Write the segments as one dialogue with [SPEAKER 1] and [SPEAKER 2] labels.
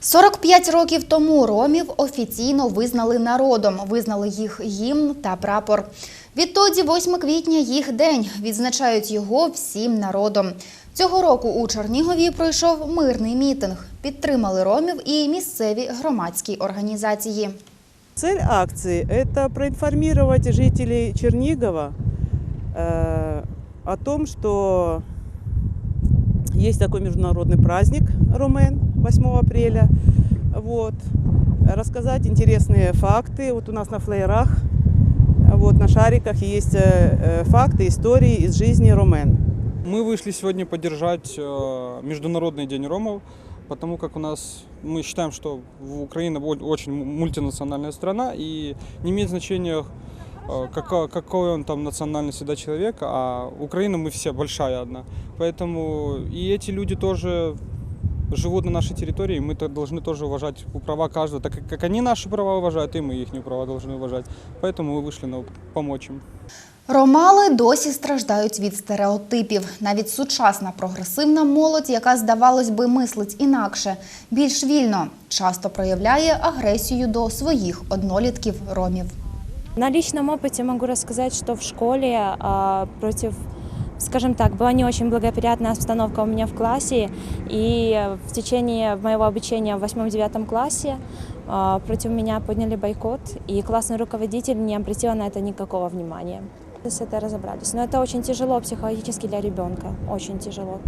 [SPEAKER 1] 45 років тому ромів офіційно визнали народом, визнали їх гімн та прапор. Відтоді, 8 квітня, їх день відзначають його всім народом. Цього року у Чернігові пройшов мирний мітинг. Підтримали ромів і місцеві громадські організації.
[SPEAKER 2] Цель акции – это проинформировать жителей Чернигова э, о том, что есть такой международный праздник Румен 8 апреля. Вот. Рассказать интересные факты. Вот у нас на флеерах, вот на шариках есть э, э, факты, истории из жизни Румен.
[SPEAKER 3] Мы вышли сегодня поддержать э, Международный день ромов, потому как у нас мы считаем, что в- Украина о- очень мультинациональная страна и не имеет значения, э, кака- какой он там национальности да, человек, а Украина мы все большая одна. Поэтому и эти люди тоже живут на нашей территории, и мы то- должны тоже уважать права каждого, так как- как они наши права уважают, и мы их права должны уважать. Поэтому мы вышли на, помочь им.
[SPEAKER 1] Ромали досі страждають від стереотипів. Навіть сучасна прогресивна молодь, яка, здавалось би, мислить інакше, більш вільно, часто проявляє агресію до своїх однолітків ромів.
[SPEAKER 4] На личном опыте могу рассказать, что в школе а, против, скажем так, была не очень благоприятная обстановка у меня в классе, и в течение моего обучения в 8-9 классе а, против меня подняли бойкот, и классный руководитель не обратил на это никакого внимания. С этой разобрались. Но это очень тяжело психологически для ребенка, очень тяжело.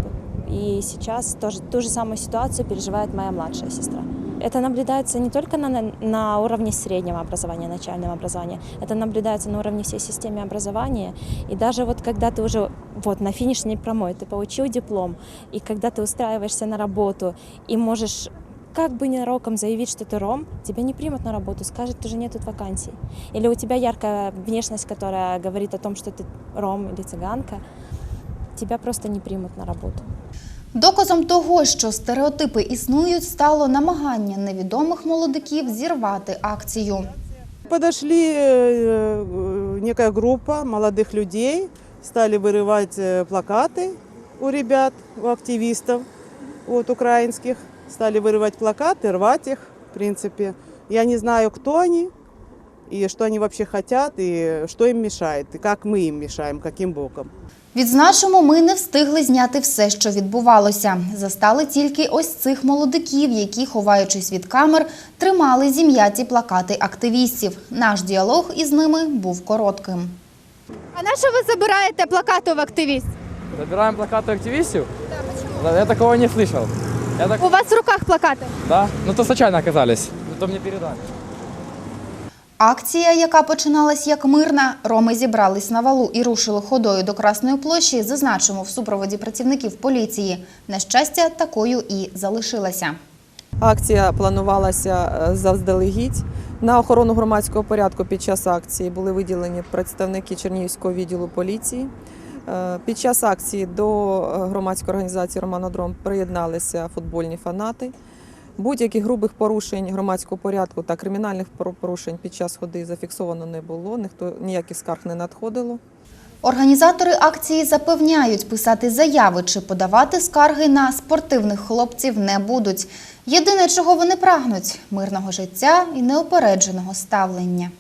[SPEAKER 4] И сейчас тоже ту же самую ситуацию переживает моя младшая сестра. Это наблюдается не только на, на уровне среднего образования, начального образования, это наблюдается на уровне всей системы образования. И даже вот когда ты уже вот на финишной прямой, ты получил диплом, и когда ты устраиваешься на работу и можешь как бы ненароком заявить, что ты ром, тебя не примут на работу, скажут, что уже нет тут вакансий. Или у тебя яркая внешность, которая говорит о том, что ты ром или цыганка, тебя просто не примут на работу.
[SPEAKER 1] Доказом того, що стереотипи існують, стало намагання невідомих молодиків зірвати акцію.
[SPEAKER 2] Подошли э, э, некая группа молодых людей, стали вырывать э, плакаты у ребят, у активистов вот, украинских. Стали вырывать плакаты, рвать их, в принципе. Я не знаю, кто они, и что они вообще хотят, и что им мешает, и как мы им мешаем, каким боком.
[SPEAKER 1] Відзначимо, ми не встигли зняти все, що відбувалося. Застали тільки ось цих молодиків, які, ховаючись від камер, тримали зім'яті плакати активістів. Наш діалог із ними був коротким.
[SPEAKER 5] А на що ви забираєте плакати в активіст?
[SPEAKER 6] Забираем плакаты активистов? Да, Я такого не слышал. Я так...
[SPEAKER 5] У вас в руках плакати.
[SPEAKER 6] Да? Ну то случайно оказались. То мне передали.
[SPEAKER 1] Акція, яка починалась як мирна, роми зібрались на валу і рушили ходою до Красної площі, зазначимо в супроводі працівників поліції. На щастя, такою і залишилася.
[SPEAKER 7] Акція планувалася е, заздалегідь. На охорону громадського порядку під час акції були виділені представники Чернігівського відділу поліції. Е, Під час акції до е, громадської організації Романодром приєдналися футбольні фанати. Будь-яких грубих порушень громадського порядку та кримінальних порушень під час ходи зафіксовано не було, ніхто ніяких скарг не надходило.
[SPEAKER 1] Організатори акції запевняють, писати заяви чи подавати скарги на спортивних хлопців не будуть. Єдине, чого вони прагнуть мирного життя і неупередженого ставлення.